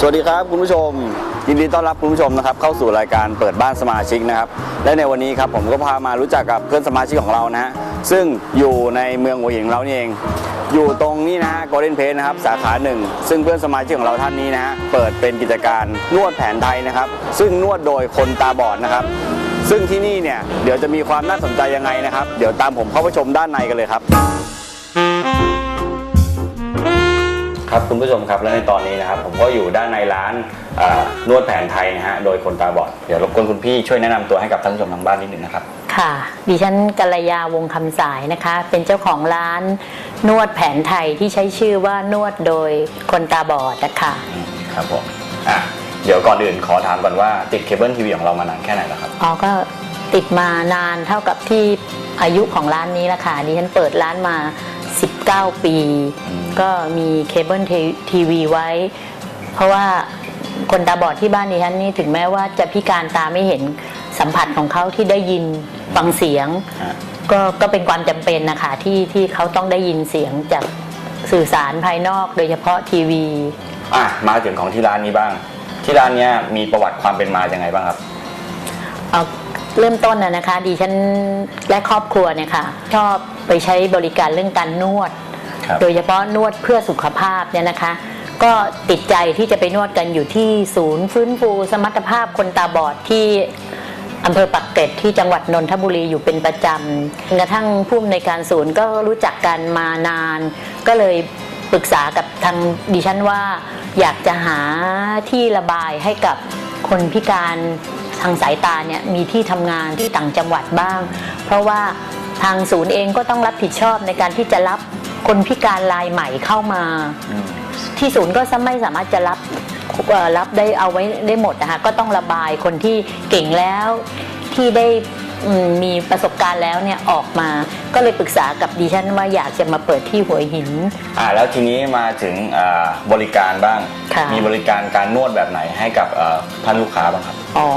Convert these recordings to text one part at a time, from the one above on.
สวัสดีครับคุณผู้ชม ยินดีต้อนรับคุณผู้ชมนะครับเข้าสู่รายการเปิดบ้านสมาชิกนะครับและในวันนี้ครับผมก็พามารู้จักกับเพื่อนสมาชิกของเรานะฮะซึ่งอยู่ในเมืองหัวหินของเรานี่เอง อยู่ตรงนี้นะฮะ Golden Pace นะครับสาขาหนึ่งซึ่งเพื่อนสมาชิกของเราท่านนี้นะฮะเปิดเป็นกิจการนวดแผนไทยนะครับ ซึ่งนวดโดยคนตาบอดนะครับ ซึ่งที่นี่เนี่ยเดี๋ยวจะมีความน่าสนใจยังไงนะครับ เดี๋ยวตามผมเข้าไปชมด้านในกันเลยครับ ครับคุณผู้ชมครับและในตอนนี้นะครับผมก็อยู่ด้านในร้านเอ่อนวดแผนไทยนะฮะโดยคนตาบอดเดี๋ยวรบกวนคุณพี่ช่วยแนะนำตัวให้กับท่านผู้ชมทางบ้านนิดหนึ่งนะครับ ค่ะ ดิฉันกัลยาวงคำสายนะคะ เป็นเจ้าของร้านนวดแผนไทยที่ใช้ชื่อว่านวดโดยคนตาบอดนะคะอืมครับผมอะ เดี๋ยวก่อนอื่นขอถามก่อนว่าติดเคเบิลทีวีของเรามานานแค่ไหนแล้วครับ อ๋อก็ติดมานานเท่ากับที่อายุของร้านนี้ละค่ะดิฉันเปิดร้านมา 19 ปีอืมก็มีเคเบิลทีวีไว้ เพราะว่าคนตาบอดที่บ้านดิฉันนี่ถึงแม้ว่าจะพิการตาไม่เห็นสัมผัสของเขาที่ได้ยินฟังเสียงอะก็ก็เป็นความจำเป็นนะคะที่ที่เขาต้องได้ยินเสียงจากสื่อสารภายนอกโดยเฉพาะทีวี อะ มาถึงของที่ร้านนี้บ้าง ที่ร้านเนี้ยมีประวัติความเป็นมายังไงบ้างครับ เอาเริ่มต้นนะนะคะดิฉันและครอบครัวเนี่ยค่ะชอบไปใช้บริการเรื่องการนวด ครับ โดยเฉพาะนวดเพื่อสุขภาพเนี่ยนะคะ ก็ติดใจที่จะไปนวดกันอยู่ที่ศูนย์ฟื้นฟูสมรรถภาพคนตาบอดที่อำเภอปักเกร็ดที่จังหวัดนนทบุรีอยู่เป็นประจำจนกระทั่งผู้อำนวยการศูนย์ก็รู้จักกันมานาน ก็เลย ปรึกษากับทางดิฉันว่า อยากจะหาที่ระบายให้กับคนพิการทางสายตาเนี่ยมีที่ทำงานที่ต่างจังหวัดบ้าง เพราะว่าทางศูนย์เองก็ต้องรับผิดชอบในการที่จะรับคนพิการรายใหม่เข้ามาอืมที่ศูนย์ก็ไม่สามารถจะรับเอ่อรับได้เอาไว้ได้หมดนะคะก็ต้องระบายคนที่เก่งแล้วที่ได้อื มมีประสบการณ์แล้วเนี่ยออกมา ก็เลยปรึกษากับดิฉันว่าอยากจะมาเปิดที่หัวหิน อ่าแล้วทีนี้มาถึงอ่าบริการบ้าง ค่ะ มีบริการการนวดแบบไหนให้กับเอ่อท่านลูกค้าบ้างครับ อ๋อ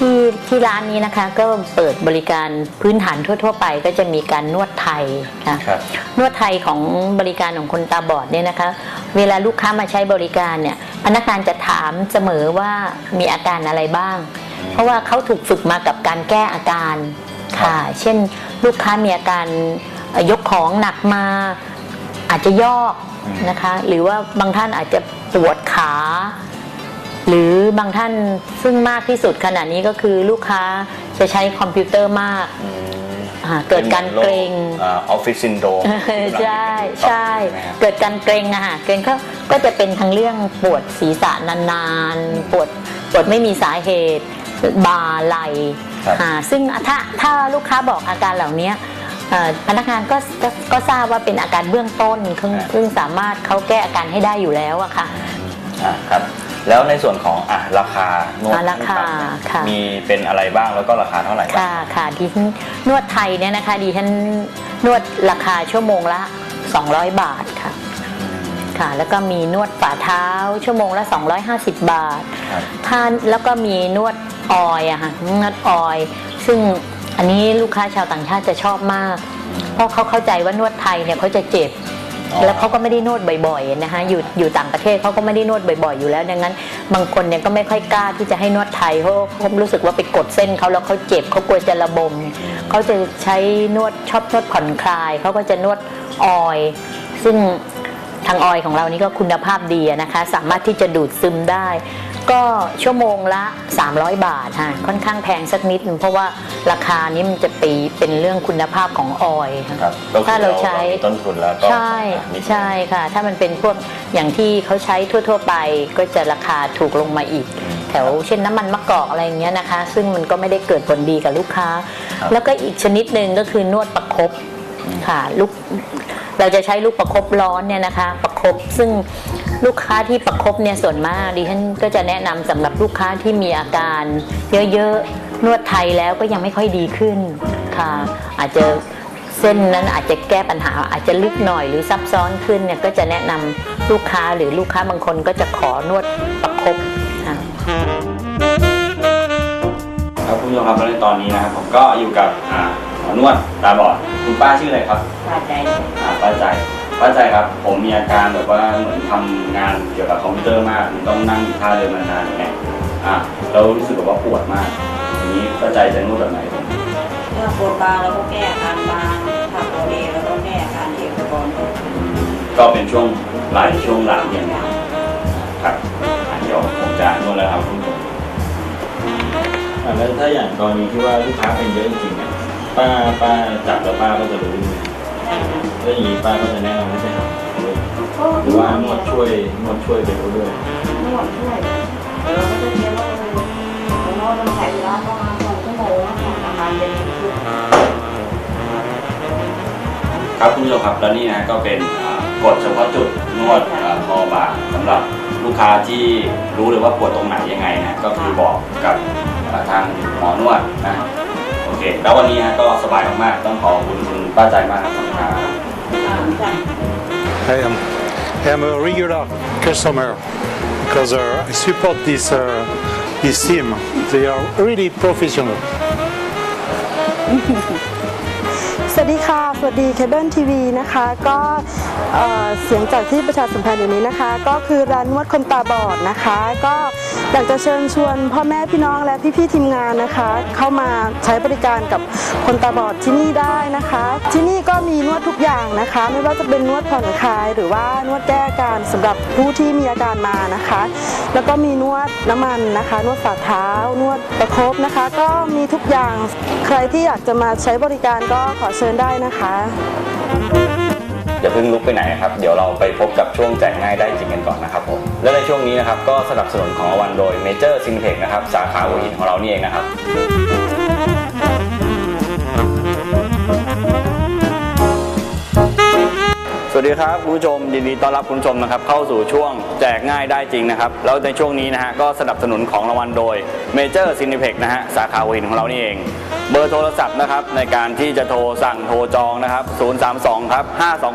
ที่ที่ร้านนี้นะคะก็เปิดบริการพื้นฐานทั่ว ๆ ไป ก็จะมีการนวดไทยค่ะครับ นวดไทยของบริการของคนตาบอดเนี่ยนะคะ เวลาลูกค้ามาใช้บริการเนี่ยพนักงานจะถามเสมอว่ามีอาการอะไรบ้าง เพราะว่าเขาถูกฝึกมากับการแก้อาการค่ะ เช่นลูกค้ามีอาการเอ่อยกของหนักมาอาจจะยอกนะคะ หรือว่าบางท่านอาจจะปวดขา หรือบางท่านซึ่งมากที่สุดขณะนี้ก็คือลูกค้าจะใช้คอมพิวเตอร์มากอืมอ่าเกิดการเกรงออฟฟิศซินโดรมใช่ใช่ เกิดการเกรงอะค่ะเกรงก็ก็จะเป็นทั้งเรื่องปวดศีรษะนานๆ ปวดปวดไม่มีสาเหตุ บ่าไหลครับอ่าซึ่งถ้าถ้าลูกค้าบอกอาการเหล่านี้เอ่อพนักงานก็ก็ก็ทราบว่าเป็นอาการเบื้องต้นซึ่งซึ่งสามารถเขาแก้อาการให้ได้อยู่แล้วอะค่ะ อ่าครับ แล้วในส่วนของอะราคานวดอ่าราคาค่ะ มีเป็นอะไรบ้างแล้วก็ราคาเท่าไหร่บ้าง ค่ะค่ะดิฉันนวดไทยเนี่ยนะคะดิฉันนวดราคาชั่วโมงละ 200 บาทค่ะ ค่ะ แล้วก็มีนวดฝ่าเท้า ชั่วโมงละ 250 บาทครับ ถ้าแล้วก็มีนวดออยอะค่ะนวดออย ซึ่งอันนี้ลูกค้าชาวต่างชาติจะชอบมาก เพราะเขาเข้าใจว่านวดไทยเนี่ยเขาจะเจ็บ อ๋อ แล้วเขาก็ไม่ได้นวดบ่อยๆนะคะอยู่อยู่ต่างประเทศเขาก็ไม่ได้นวดบ่อยๆอยู่แล้วดังนั้น บางคนเนี่ยก็ไม่ค่อยกล้าที่จะให้นวดไทยเพราะเขารู้สึกว่าไปกดเส้นเขาแล้วเขาเจ็บเขากลัวจะระบมเขาจะใช้นวดชอบนวดผ่อนคลายเขาก็จะนวดออย ซึ่ง ทางออยของเรานี่ก็คุณภาพดีอะนะคะ สามารถที่จะดูดซึมได้ ก็ชั่วโมงละ 300 บาทค่ะค่อนข้างแพงสักนิดนึงเพราะว่าราคานี้มันจะปีเป็นเรื่องคุณภาพของออยค่ะครับก็คือถ้าเราใช้มีต้นทุนแล้วก็ใช่นิดนึงใช่ค่ะ ถ้ามันเป็นพวกอย่างที่เขาใช้ทั่ว ๆ ไปก็จะราคาถูกลงมาอีกแถวเช่นน้ำมันมะกอกอะไรอย่างเงี้ยนะคะ ซึ่งมันก็ไม่ได้เกิดผลดีกับลูกค้าครับแล้วก็อีกชนิดหนึ่งก็คือนวดประคบค่ะลูก เราจะใช้ลูกประคบร้อนเนี่ยนะคะ ประคบซึ่งลูกค้าที่ประคบเนี่ยส่วนมากดิฉันก็จะแนะนำสำหรับลูกค้าที่มีอาการ เยอะๆนวดไทยแล้วก็ยังไม่ค่อยดีขึ้นค่ะ อาจจะเส้นนั้นอาจจะแก้ปัญหาอาจจะลึกหน่อยหรือซับซ้อนขึ้นเนี่ยก็จะแนะนำลูกค้าหรือลูกค้าบางคนก็จะขอนวดประคบค่ะครับคุณผู้ชมครับแล้วในตอนนี้นะครับผมก็อยู่กับอ่าหัวอนวดตาบอดคุณป้าชื่ออะไรครับ ป้าใจอ่าป้าใจป้าใจครับ ผมมีอาการแบบว่าเหมือนทำงานเกี่ยวกับคอมพิวเตอร์มากต้องนั่งอยู่ท่าเดินนานๆอย่างเงี้ยอะแล้วรู้สึกแบบว่าปวดมากทีนี้ป้าใจจะนวดแบบไหนผมเมื่อปวดบางเราก็แก้อาการบางถ้าปวดเอวเราก็แก้อาการเอวก่อนก็เป็นช่วงไหล่ช่วงหลังอย่างเงี้ยครับอะเดี๋ยวผมจะนวดแล้วครับคุณผู้ชมอะแล้วถ้าอย่างกรณีที่ว่าลูกค้าเป็นเยอะจริงๆเนี่ยป้าป้าจับแล้วป้าก็จะรู้เลย แล้วอย่างนี้ป้าก็จะแนะนำให้ไปหาหมอหรือว่านวดช่วยนวดช่วยไปด้วยนวดช่วยเราก็จะเรียนว่าเรานวดมันใช้เวลาประมาณสองชั่วโมงประมาณเดือนครึ่งครับคุณผู้ชมครับแล้วนี่นะก็เป็นกฎเฉพาะจุดนวดคอบ่าสำหรับลูกค้าที่รู้เลยว่าปวดตรงไหนยังไงนะก็คือบอกกับทางหมอนวดนะ แล้ววันนี้นะก็สบายมากๆต้องขอขอบคุณคุณป้าใจมากครับขอบคุณครับจ้ะ I am, I am a regular customer because uh, I support this, uh, this team. They are really professional. สวัสดีค่ะ สวัสดีเคเบิลทีวีนะคะ ก็เอ่อเสียงจากที่ประชาสัมพันธ์อยู่นี้นะคะ ก็คือร้านนวดคนตาบอดนะคะ ก็อยากจะเชิญชวนพ่อแม่พี่น้องและพี่ๆทีมงานนะคะ เข้ามาใช้บริการกับคนตาบอดที่นี่ได้นะคะ ที่นี่ก็มีนวดทุกอย่างนะคะ ไม่ว่าจะเป็นนวดผ่อนคลาย หรือว่านวดแก้อาการสำหรับผู้ที่มีอาการมานะคะ แล้วก็มีนวดน้ำมันนะคะ นวดฝ่าเท้า นวดประคบนะคะ ก็มีทุกอย่างใครที่อยากจะมาใช้บริการก็ขอเชิญได้นะคะอย่าเพิ่งลุกไปไหนนะครับ เดี๋ยวเราไปพบกับช่วงแจกง่ายได้จริงกันก่อนนะครับผมและในช่วงนี้นะครับก็สนับสนุนของรางวัลโดย Major s y n t e c h นะครับสาขาหัวหินของเรานี่เองนะครับ สวัสดีครับคุณผู้ชมยินดีต้อนรับคุณผู้ชมนะครับเข้าสู่ช่วงแจกง่ายได้จริงนะครับแล้วในช่วงนี้นะฮะก็สนับสนุนของรางวัลโดย Major c i n e p e x นะฮะสาขาหัวหินของเรานี่เอง เบอร์โทรศัพท์นะครับในการที่จะโทรสั่งโทรจองนะครับ 032 ครับ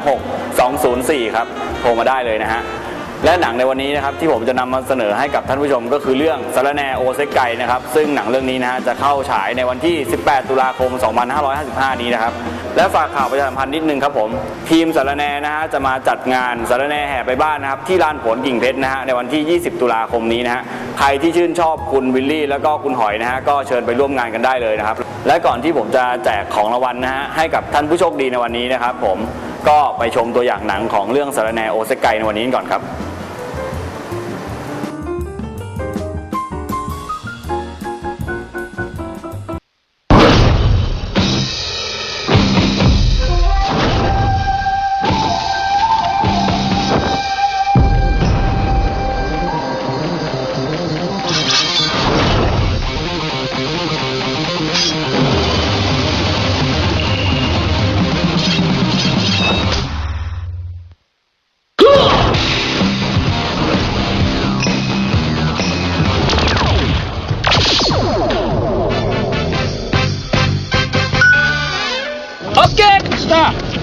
526 204 ครับ โทรมาได้เลยนะฮะ และหนังในวันนี้นะครับที่ผมจะนำมาเสนอให้กับท่านผู้ชมก็คือเรื่องสารแนโอเซกไกนะครับ ซึ่งหนังเรื่องนี้นะฮะจะเข้าฉายในวันที่ 18 ตุลาคม 2555 นี้นะครับ และฝากข่าวประชาสัมพันธ์นิดนึงครับผม ทีมสารแนนะฮะจะมาจัดงานสารแนแห่ไปบ้านนะครับที่ลานผลกิ่งเพชรนะฮะในวันที่ 20 ตุลาคมนี้นะฮะ ใครที่ชื่นชอบคุณวิลลี่ แล้วก็คุณหอยนะฮะก็เชิญไปร่วมงานกันได้เลยนะครับ และก่อนที่ผมจะแจกของรางวัลนะฮะให้กับท่านผู้โชคดีในวันนี้นะครับ ผมก็ไปชมตัวอย่างหนังของเรื่องสารแนโอเซกไกในวันนี้ก่อนครับ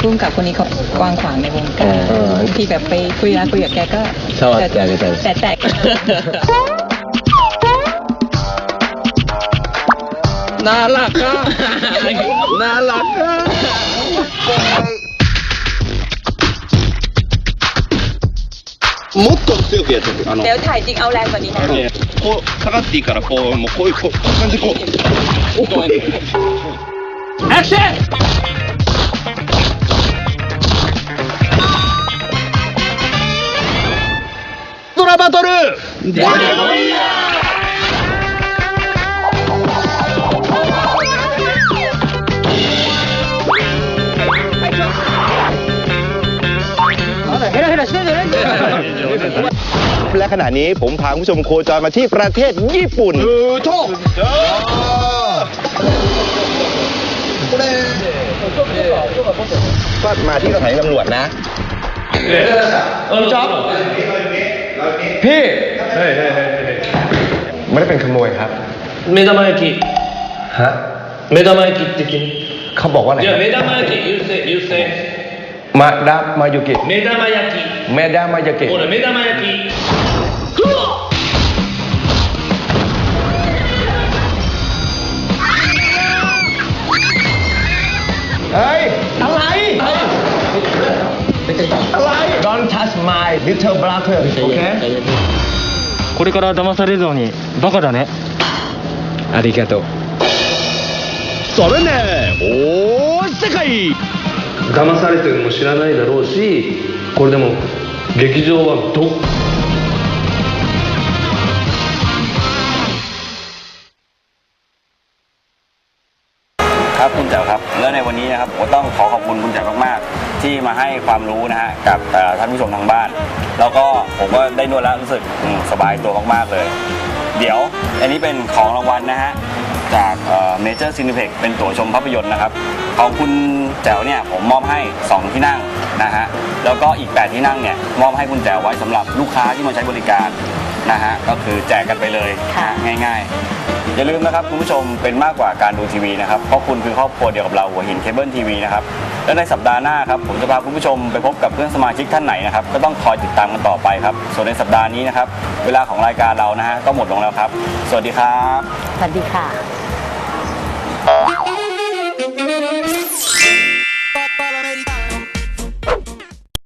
พุ่มกับคนนี้เขากว้างขวางในวงการบางทีแบบไปคุยนะคุยกับแกก็ ชอบแกเลยแต่ แต่แต่ น่ารักอ่ะ น่ารักอ่ะもっと強くやってるあの เดี๋ยวถ่ายจริงเอาแรงกว่านี้นะ ねこう下がっていいからこうもうこういうこうこういう感じでこうアクション และขณะนี้ผมพาคุณผู้ชมโคจรมาที่ประเทศญี่ปุ่นโทก็มาที่สถานีตำรวจนะจ๊อบพี่ ไม่ได้เป็นขโมยครับ 目玉焼き ฮะ 目玉焼きって君 เขาบอกว่าไหน じゃあ目玉焼き優勢優勢 มาดามายุกิ 目玉焼き เมดามายุกิ ほら目玉焼き เฮ้ย อะไร อะไร Don't touch my little brother โอเค これから騙されるのにバカだねありがとうそれね大世界騙されてるのも知らないだろうしこれでも劇場はどっ ครับคุณแจ๋วครับ แล้วในวันนี้นะครับผมก็ต้องขอขอบคุณคุณแจ๋วมากๆที่มาให้ความรู้นะฮะกับเอ่อท่านผู้ชมทางบ้าน แล้วก็ผมก็ได้นวดแล้วรู้สึกอืมสบายตัวมากๆเลย เดี๋ยวอันนี้เป็นของรางวัลนะฮะ จากเมเจอร์ซินิเพ็กเป็นตั๋วชมภาพยนตร์นะครับ ของคุณแจ๋วเนี่ยผมมอบให้ 2 ที่นั่งนะฮะ แล้วก็อีก 8 ที่นั่งเนี่ยมอบให้คุณแจ๋วไว้สำหรับลูกค้าที่มาใช้บริการ นะฮะก็คือแจกกันไปเลยค่ะง่ายๆ อย่าลืมนะครับคุณผู้ชมเป็นมากกว่าการดูทีวีนะครับเพราะคุณคือครอบครัวเดียวกับเราหัวหินเคเบิลทีวีนะครับและในสัปดาห์หน้าครับผมจะพาคุณผู้ชมไปพบกับเพื่อนสมาชิกท่านไหนนะครับก็ต้องคอยติดตามกันต่อไปครับ ส่วนในสัปดาห์นี้นะครับเวลาของรายการเรานะฮะก็หมดลงแล้วครับ สวัสดีครับ สวัสดีค่ะ